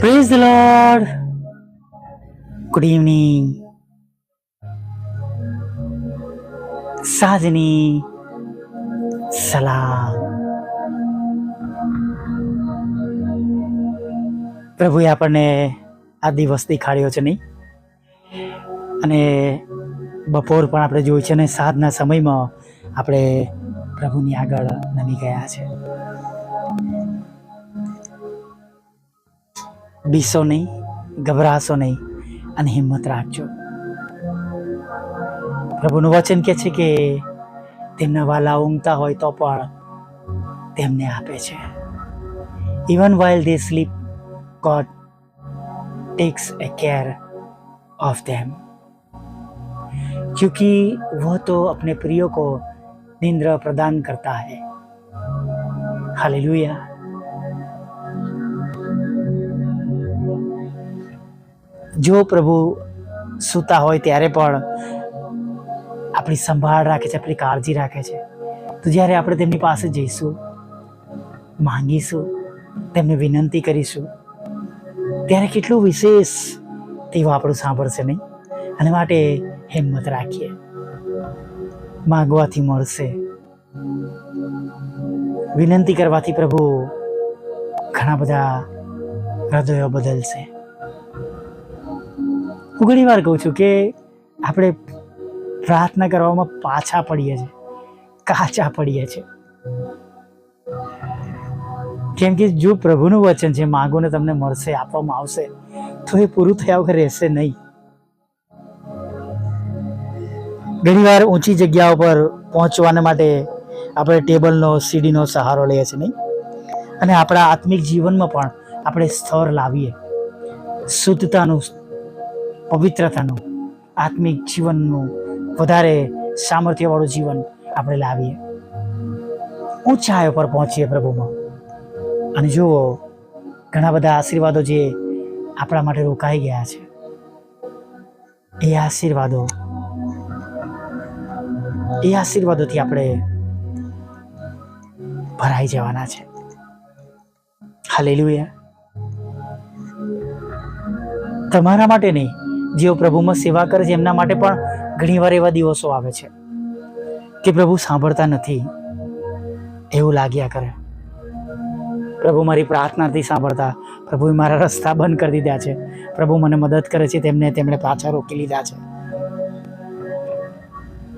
Praise the lord good evening સાજની સલામ પ્રભુએ આપણને આ દિવસ દેખાડ્યો છે નહીં. અને બપોર પણ આપણે જોયું છે ને, સાંજના સમયમાં આપણે પ્રભુની આગળ નમી ગયા છે. બીસો નહીં ગભરાશો નહીં અને હિંમત રાખજો પ્રભુનું વચન કે છે કે તેમના વાલા ઊંઘતા હોય તો પણ તેમને આપે છે even while they sleep God takes a care of them क्योंकि वह तो अपने प्रियो को निंद्र प्रदान करता है हालेलुया જો પ્રભુ સૂતા હોય ત્યારે પણ આપણી સંભાળ રાખે છે, આપણી કાળજી રાખે છે. તો જ્યારે આપણે તેમની પાસે જઈશું, માંગીશું, તેમને વિનંતી કરીશું, ત્યારે કેટલું વિશેષ તેઓ આપણું સાંભળશે નહીં. અને માટે હિંમત રાખીએ. માગવાથી મળશે. વિનંતી કરવાથી પ્રભુ ઘણા બધા હૃદયો બદલશે. હું ઘણી વાર કહું છું કે આપણે પ્રાર્થના કરવામાં પાછા પડીએ છીએ, કાચા પડીએ છીએ. કેમ કે જો પ્રભુનું વચન છે માગોને તમને મળશે, આપવામાં આવશે, તો એ પૂરું થયા વગર રહેશે નહીં. ઘણીવાર ઊંચી જગ્યાઓ પર પહોંચવાને માટે આપણે ટેબલનો, સીડીનો સહારો લઈએ છીએ નહીં. અને આપણા આત્મિક જીવનમાં પણ આપણે સ્તર લાવીએ. શુદ્ધતાનું પવિત્રતાનું આત્મિક જીવનનું વધારે સામર્થ્યવાળું જીવન આપણે લાવીએ. ઊંચાઈઓ પર પહોંચીએ પ્રભુમાં. અને જુઓ, ઘણા બધા આશીર્વાદો જે આપણા માટે રોકાઈ ગયા છે. એ આશીર્વાદો, એ આશીર્વાદોથી આપણે ભરાઈ જવાના છે. હાલેલુયા. તમારા માટે નહીં જેઓ પ્રભુમાં સેવા કરે છે, એમના માટે પણ ઘણીવાર એવા દિવસો આવે છે કે પ્રભુ સાંભળતા નથી. એવું લાગ્યા કરે. પ્રભુ મારી પ્રાર્થના નથી સાંભળતા. પ્રભુએ મારા રસ્તા બંધ કરી દીધા છે. પ્રભુ મને મદદ કરે છે, તેમને તેમણે પાછા રોકી લીધા છે.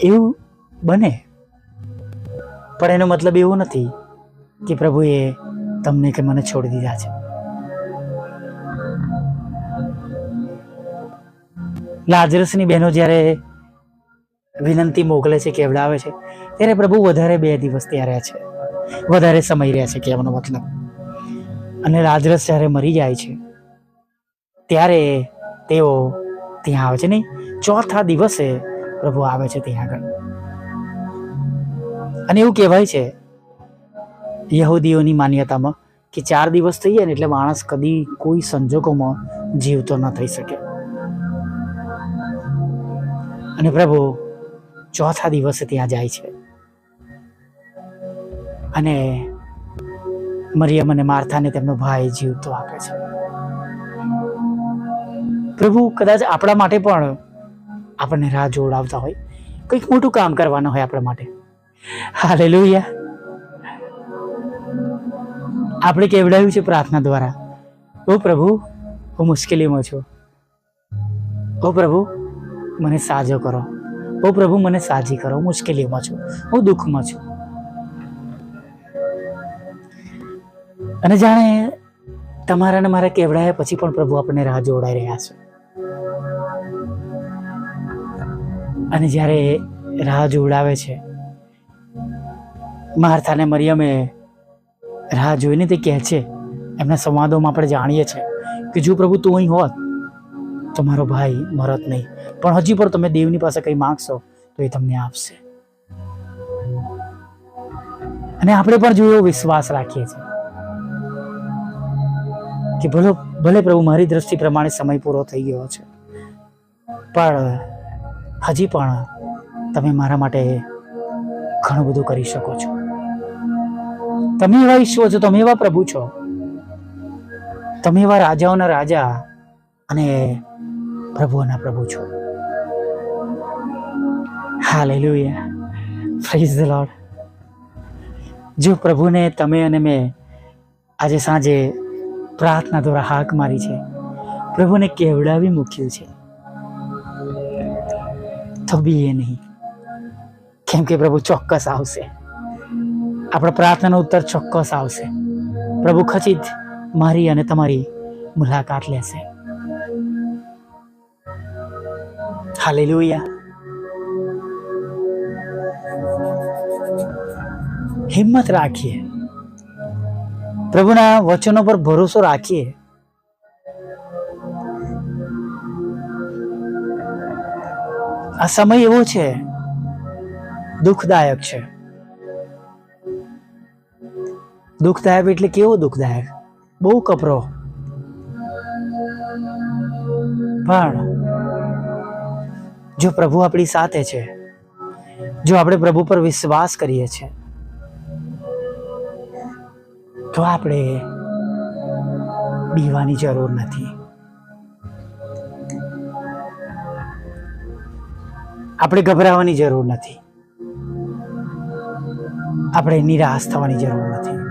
એવું બને. પણ એનો મતલબ એવો નથી કે પ્રભુએ તમને કે મને છોડી દીધા છે. લાજરસની બહેનો જ્યારે વિનંતી મોકલે છે, કેવડાવે છે, ત્યારે પ્રભુ વધારે બે દિવસ ત્યાં રહ્યા છે. વધારે સમય રહ્યા છે કહેવાનો મતલબ. અને લાજરસ જ્યારે મરી જાય છે, ત્યારે તેઓ ત્યાં આવે છે નહીં ચોથા દિવસે પ્રભુ આવે છે ત્યાં આગળ. અને એવું કહેવાય છે, યહૂદીઓની માન્યતામાં, કે ચાર દિવસ થઈ જાય ને એટલે માણસ કદી કોઈ સંજોગોમાં જીવતો ન થઈ શકે. અને પ્રભુ, ચોથા દિવસે ત્યાં જાય છે. અને મરિયમ અને માર્થાને તેમનો ભાઈ જીવતો આપે છે. પ્રભુ, કદાચ આપણા માટે પણ આપણને રાહ જોડાવતા હોય. કંઈક મોટું કામ કરવાનું હોય આપણા માટે. હાલેલુયા. આપણે કેવડાવ્યું છે પ્રાર્થના દ્વારા? ઓ પ્રભુ, હું મુશ્કેલીમાં છું. ઓ પ્રભુ મને સાજો કરો. ઓ પ્રભુ, મને સાજી કરો. હું મુશ્કેલીમાં છું. હું દુઃખમાં છું. અને જાણે તમારા ને મારા કેવડાયા પછી પણ પ્રભુ આપણને રાહ જોડાઈ રહ્યા છે. અને જ્યારે રાહ જોડાવે છે માર્થાને મરિયમે રાહ જોઈને તે કહે છે, એમના સંવાદોમાં આપણે જાણીએ છીએ કે જો પ્રભુ તું અહીં હોત તો મારો ભાઈ મરત નહીં. પણ હજી પણ તમે દેવની પાસે કંઈ માંગશો તો એ તમને આપશે. અને આપણે પણ જો વિશ્વાસ રાખીએ છીએ કે ભલે ભલે પ્રભુ મારી દ્રષ્ટિ પ્રમાણે સમય પૂરો થઈ ગયો છે, પણ હજી પણ તમે મારા માટે ઘણું બધું કરી શકો છો. તમે એવા ઈશ્વર છો, તમે એવા પ્રભુ છો. તમે એવા રાજાઓના રાજા અને પ્રભુઓના પ્રભુ છો. હાલેલુયા પ્રેઝ ધ લોર્ડ જો પ્રભુને તમે અને મેં આજે સાંજે પ્રાર્થના દ્વારા હાક મારી છે, પ્રભુને કેવડાવી મૂક્યું છે, તો બી એ નહીં. કેમ કે પ્રભુ ચોક્કસ આવશે. આપણા પ્રાર્થનાનો ઉત્તર ચોક્કસ આવશે. પ્રભુ ખચિત મારી અને તમારી મુલાકાત લેશે. હાલેલુયા હિંમત રાખીએ પ્રભુના વચનો પર ભરોસો રાખીએ આ સમય એવો છે દુઃખદાયક છે દુઃખદાયક એટલે કેવો દુઃખદાયક બહુ કપરો પણ જો પ્રભુ આપણી સાથે છે, જો આપણે પ્રભુ પર વિશ્વાસ કરીએ છીએ, તો આપણે બીવાની જરૂર નથી. આપણે ગભરાવાની જરૂર નથી. આપણે નિરાશ થવાની જરૂર નથી.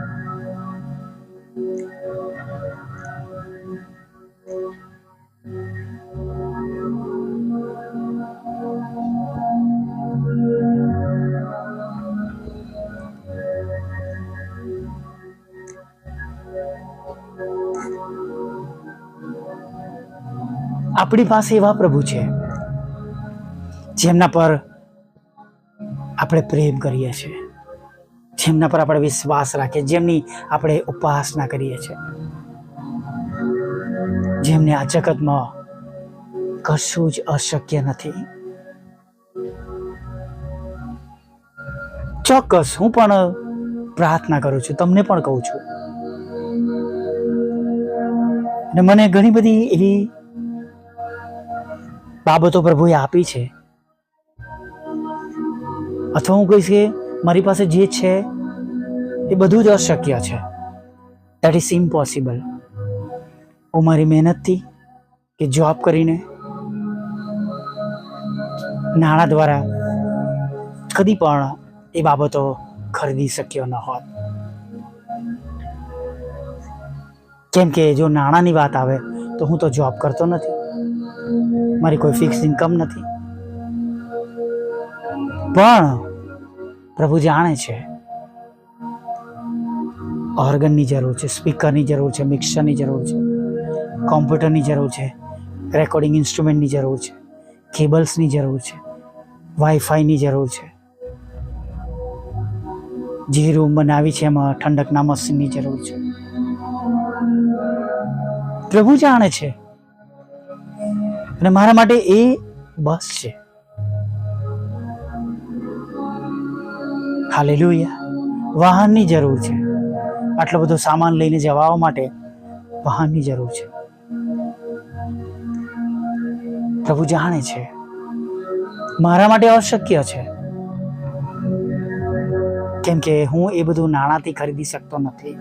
આપણી પાસે એવા પ્રભુ છે, જેમના પર આપણે પ્રેમ કરીએ છીએ, જેમના પર આપણે વિશ્વાસ રાખીએ, જેમની આપણે ઉપાસના કરીએ છીએ. જેમને આ જગતમાં કશું જ અશક્ય નથી. ચોક્કસ, હું પણ પ્રાર્થના કરું છું, તમને પણ કહું છું. અને મને ઘણી બધી એવી બાબતો પ્રભુએ આપી છે. અથવા હું કહીશ કે મારી પાસે જે છે, એ બધું જ અશક્ય છે. દેટ ઇઝ ઇમ્પોસિબલ હું મારી મહેનતથી કે જોબ કરીને નાણાં દ્વારા કદી પણ એ બાબતો ખરીદી શક્યો ન હોત. કેમ કે જો નાણાંની વાત આવે તો હું તો જોબ કરતો નથી. મારી કોઈ ફિક્સ ઇન્કમ નથી. પણ પ્રભુ જાણે છે ઓર્ગનની જરૂર છે સ્પીકરની જરૂર છે મિક્સરની જરૂર છે કોમ્પ્યુટરની જરૂર છે રેકોર્ડિંગ ઇન્સ્ટ્રુમેન્ટની જરૂર છે કેબલ્સની જરૂર છે વાઈફાઈની જરૂર છે. જે રૂમ બનાવી છે એમાં ઠંડકના મશીનની જરૂર છે. પ્રભુ જાણે છે અને મારા માટે એ બસ છે. હાલેલુયા. વાહનની જરૂર છે. આટલો બધો સામાન લઈને જવા માટે વાહનની જરૂર છે. પ્રભુ જાણે છે. મારા માટે અશક્ય છે. કેમ કે હું એ બધું નાણાંથી ખરીદી શકતો નથી.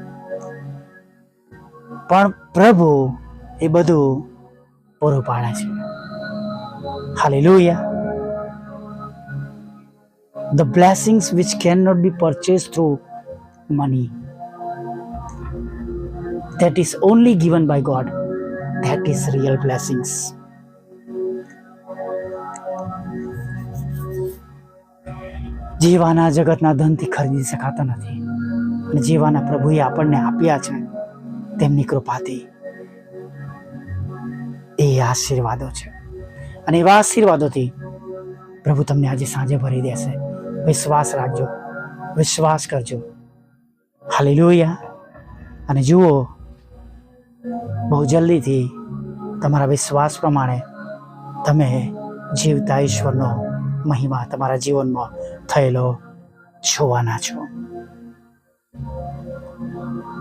પણ પ્રભુ એ બધું પૂરું પાડે છે hallelujah the blessings which cannot be purchased through money that is only given by god that is real blessings જીવાના જગતના ધનથી ખરીદી શકાતા નથી જીવાના પ્રભુએ આપણને આપ્યા છે તેમની કૃપાથી એ આશીર્વાદો છે. અને એવા આશીર્વાદોથી પ્રભુ તમને આજે સાંજે ભરી દેશે. વિશ્વાસ રાખજો. વિશ્વાસ કરજો. હાલેલુયા. અને જુઓ, બહુ જલ્દીથી તમારા વિશ્વાસ પ્રમાણે તમે જીવતા ઈશ્વરનો મહિમા તમારા જીવનમાં થયેલો જોવાના છો.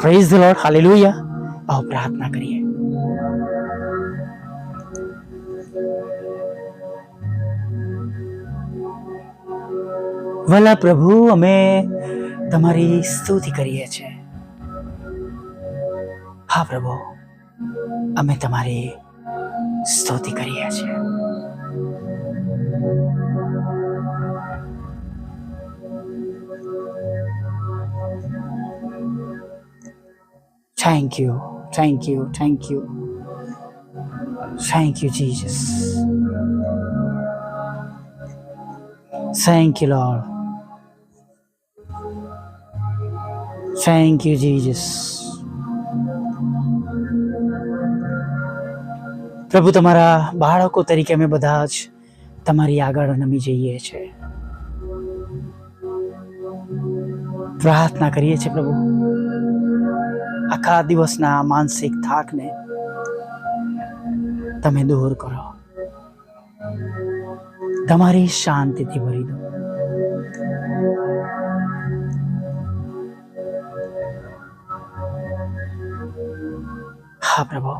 Praise the Lord hallelujah. આવો પ્રાર્થના કરીએ. ભલા પ્રભુ, અમે તમારી સ્તુતિ કરીએ છીએ. હા પ્રભુ, અમે તમારી સ્તુતિ કરીએ છીએ. Thank you thank you thank you thank you Jesus thank you Lord thank you Jesus. પ્રભુ, તમારા બાળકો તરીકે અમે બધા જ તમારી આગળ નમી જઈએ છીએ પ્રાર્થના કરીએ છીએ પ્રભુ, આખા દિવસના માનસિક થાકને તમે દૂર કરો. તમારી શાંતિથી ભરી દો. હા, પ્રભુ.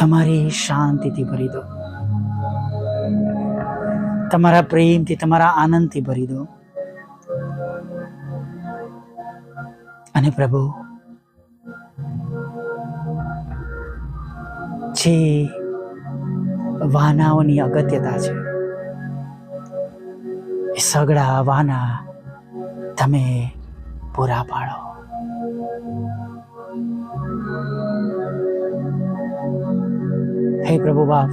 તમારી શાંતિથી ભરી દો. તમારા પ્રેમથી, તમારા આનંદથી ભરી દો. અને પ્રભુ, જે વાનાઓની અગત્યતા છે, એ સગડા વાના તમે પૂરા પાડો. હે પ્રભુ બાપ.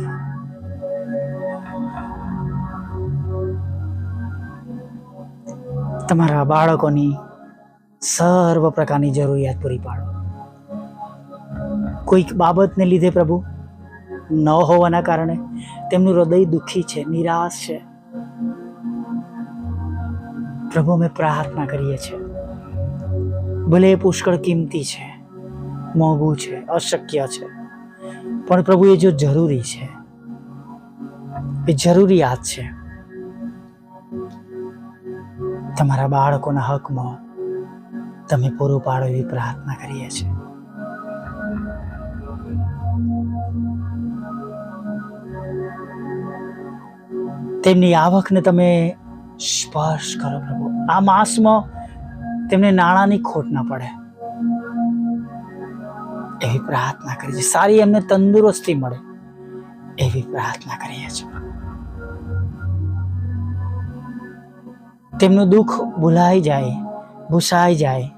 તમારા બાળકોની સર્વ પ્રકારની જરૂરિયાત પૂરી પાડો. કોઈક બાબતને લીધે પ્રભુ, ન હોવાના કારણે તેમનું હૃદય દુઃખી છે, નિરાશ છે. પ્રભુ, અમે પ્રાર્થના કરીએ છીએ. ભલે એ પુષ્કળ કિંમતી છે મોંઘું છે, અશક્ય છે. પણ પ્રભુ એ જો જરૂરી છે, એ જરૂરિયાત છે. તમારા બાળકોના હકમાં તમે પૂરું પાડો એવી પ્રાર્થના કરીએ છીએ. તેમની આવકને તમે સ્પર્શ કરો પ્રભુ. આ માસમાં તેમને નાણાંની ખોટ ના પડે. એવી પ્રાર્થના કરીએ છીએ. સારી એમને તંદુરસ્તી મળે એવી પ્રાર્થના કરીએ છીએ. તેમનું દુઃખ ભૂલાઈ જાય, ભૂસાઈ જાય.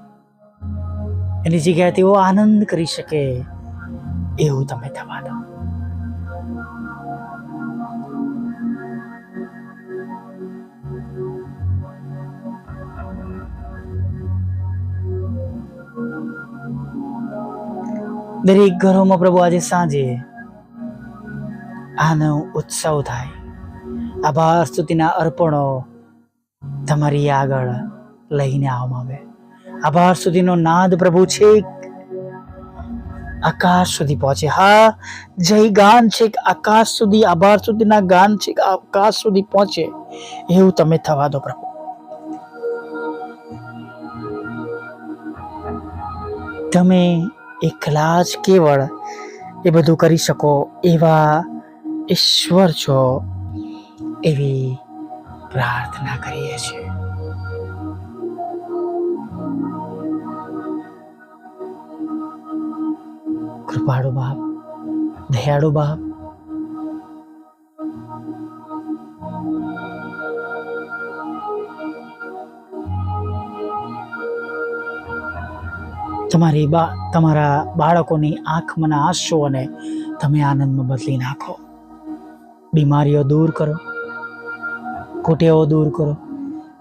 એની જગ્યાએ તેઓ આનંદ કરી શકે એવું તમે થવા દો દરેક ઘરોમાં પ્રભુ આજે સાંજે આનો ઉત્સવ થાય. આભાર, સ્તુતિના અર્પણો તમારી આગળ લઈને આવવામાં આવે. આભાર સુધીનો નાદ પ્રભુ છે આકાશ સુધી પહોંચે. હા, જય ગાન છે આકાશ સુધી, આભાર સુધીના ગાન છે આકાશ સુધી પહોંચે. એવું તમે થવા દો પ્રભુ. તમે એકલા જ કેવળ એ બધું કરી શકો એવા ઈશ્વર છો એવી પ્રાર્થના કરીએ છીએ. કૃપાળુ બાપ, દયાળુ બાપ તમારી બા, તમારા બાળકોની આંખમાંના આંસુઓને તમે આનંદમાં બદલી નાખો. બીમારીઓ દૂર કરો. કુટેવો દૂર કરો.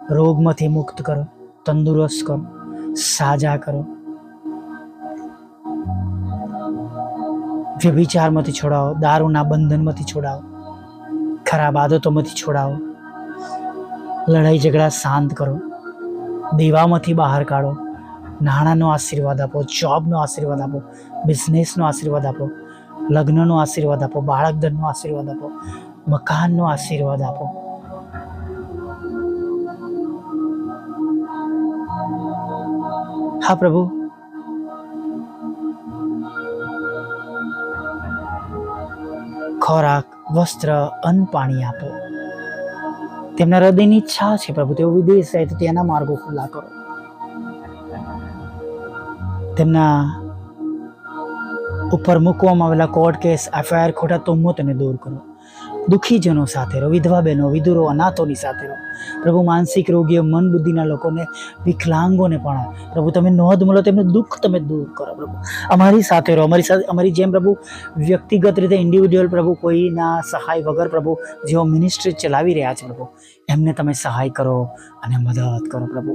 રોગમાંથી મુક્ત કરો. તંદુરસ્ત કરો. સાજા કરો. વ્યભિચારમાંથી છોડાવો. દારૂના બંધનમાંથી છોડાવો. ખરાબ આદતોમાંથી છોડાવો. લડાઈ ઝઘડા શાંત કરો. દેવામાંથી બહાર કાઢો. નાણાંનો આશીર્વાદ આપો, જોબનો આશીર્વાદ આપો, બિઝનેસનો આશીર્વાદ આપો, લગ્નનો આશીર્વાદ આપો, બાળકધનનો આશીર્વાદ આપો, મકાનનો આશીર્વાદ આપો. હા, પ્રભુ. ખોરાક, વસ્ત્ર, અન્ન, પાણી આપો. તેમના હૃદયની ઈચ્છા છે પ્રભુ, તેઓ વિદેશ જાય તો ત્યાંના માર્ગો ખુલ્લા કરો. તેમના ઉપર મૂકવામાં આવેલા કોર્ટ કેસ એફઆઈઆર ખોટા તુમ્મતને દૂર કરો. દુઃખીજનો સાથે રહો વિધવા બહેનો વિધુરો, અનાથોની સાથે રહો પ્રભુ માનસિક રોગીઓ, મન બુદ્ધિના લોકોને વિકલાંગોને પણ પ્રભુ તમે નોંધ મળો, તેમનું દુઃખ તમે દૂર કરો પ્રભુ. અમારી સાથે રહો, અમારી સાથે, અમારી જેમ પ્રભુ વ્યક્તિગત રીતે ઇન્ડિવિડ્યુઅલ પ્રભુ કોઈના સહાય વગર પ્રભુ જેઓ મિનિસ્ટ્રી ચલાવી રહ્યા છે પ્રભુ, એમને તમે સહાય કરો અને મદદ કરો પ્રભુ.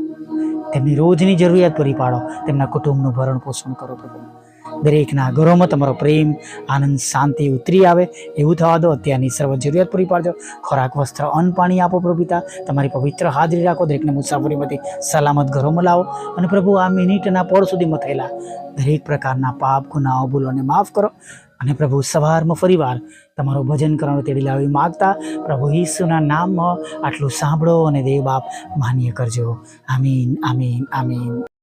તેમની રોજની જરૂરિયાત પૂરી પાડો, તેમના કુટુંબનું ભરણ પોષણ કરો પ્રભુ. દરેકના ઘરોમાં તમારો પ્રેમ, આનંદ, શાંતિ ઉતરી આવે એવું થવા દો. અત્યારની સર્વ જરૂરિયાત પૂરી પાડજો. ખોરાક, વસ્ત્ર, અન્ન, પાણી આપો પ્રભુ તમારી પવિત્ર હાજરી રાખો. દરેકને મુસાફરીમાંથી સલામત ઘરોમાં લાવો. અને પ્રભુ, આ મિનિટના પોળ સુધીમાં થયેલા દરેક પ્રકારના પાપ, ગુનાઓ, ભૂલોને માફ કરો. અને પ્રભુ, સવારમાં ફરીવાર તમારું ભજન કરવાનું તેડી લાવી માગતા પ્રભુ ઈસુના નામમાં આટલું સાંભળો અને દેવ બાપ માન્ય કરજો. આમીન આમીન આમીન.